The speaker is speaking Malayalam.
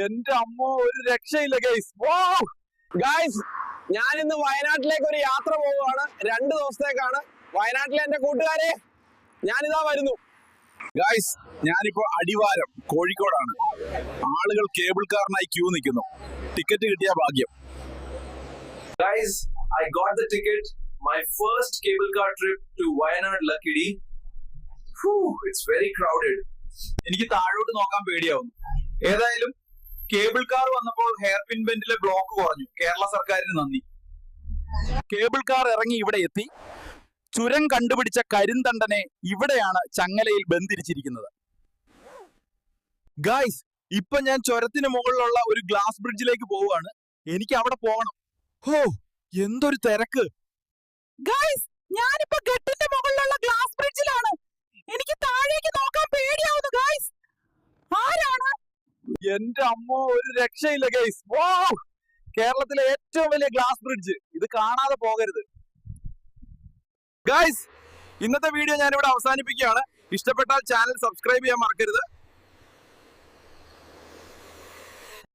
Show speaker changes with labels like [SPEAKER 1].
[SPEAKER 1] എന്റെ അമ്മ ഒരു രക്ഷയില്ല ഗൈസ്
[SPEAKER 2] ഗൈസ് ഞാൻ ഇന്ന് വയനാട്ടിലേക്ക് ഒരു യാത്ര പോവുകയാണ്. രണ്ട് ദിവസത്തേക്കാണ്. വയനാട്ടിലെ എന്റെ കൂട്ടുകാരെ ഞാനിതാ വരുന്നു.
[SPEAKER 1] ഗൈസ് ഞാനിപ്പോ അടിവാരം കോഴിക്കോടാണ്. ആളുകൾ കേബിൾ കാറിനായി ക്യൂ നിൽക്കുന്നു. ടിക്കറ്റ് കിട്ടിയ ഭാഗ്യം.
[SPEAKER 3] Guys I got the ticket. My first cable car trip to Wayanad Lakkidi it's very crowded.
[SPEAKER 1] എനിക്ക് താഴോട്ട് നോക്കാൻ പേടിയാവുന്നു. ഏതായാലും കേബിൾ കാർ വന്നപ്പോൾ ഹെയർ പിൻ ബെൻഡിലെ ബ്ലോക്ക് കുറഞ്ഞു. കേരള സർക്കാരിന് നന്ദി. കേബിൾ കാർ ഇറങ്ങി ഇവിടെ എത്തി. ചുരം കണ്ടുപിടിച്ച കരിന്തണ്ടനെ ഇവിടെയാണ് ചങ്ങലയിൽ ബന്ധിരിച്ചിരിക്കുന്നത്. ഗായ്സ് ഇപ്പൊ ഞാൻ ചുരത്തിന് മുകളിലുള്ള ഒരു ഗ്ലാസ് ബ്രിഡ്ജിലേക്ക് പോവുകയാണ്. എനിക്ക് അവിടെ പോകണം. ഹോ എന്തൊരു തിരക്ക്. ഗായ്സ് ഞാനിപ്പോ എന്റെ അമ്മ ഒരു രക്ഷയില്ല ഗൈസ് കേരളത്തിലെ ഏറ്റവും വലിയ ഗ്ലാസ് ബ്രിഡ്ജ് ഇത് കാണാതെ പോകരുത്. ഗൈസ് ഇന്നത്തെ വീഡിയോ ഞാനിവിടെ അവസാനിപ്പിക്കുകയാണ്. ഇഷ്ടപ്പെട്ടാൽ ചാനൽ സബ്സ്ക്രൈബ് ചെയ്യാൻ മറക്കരുത്.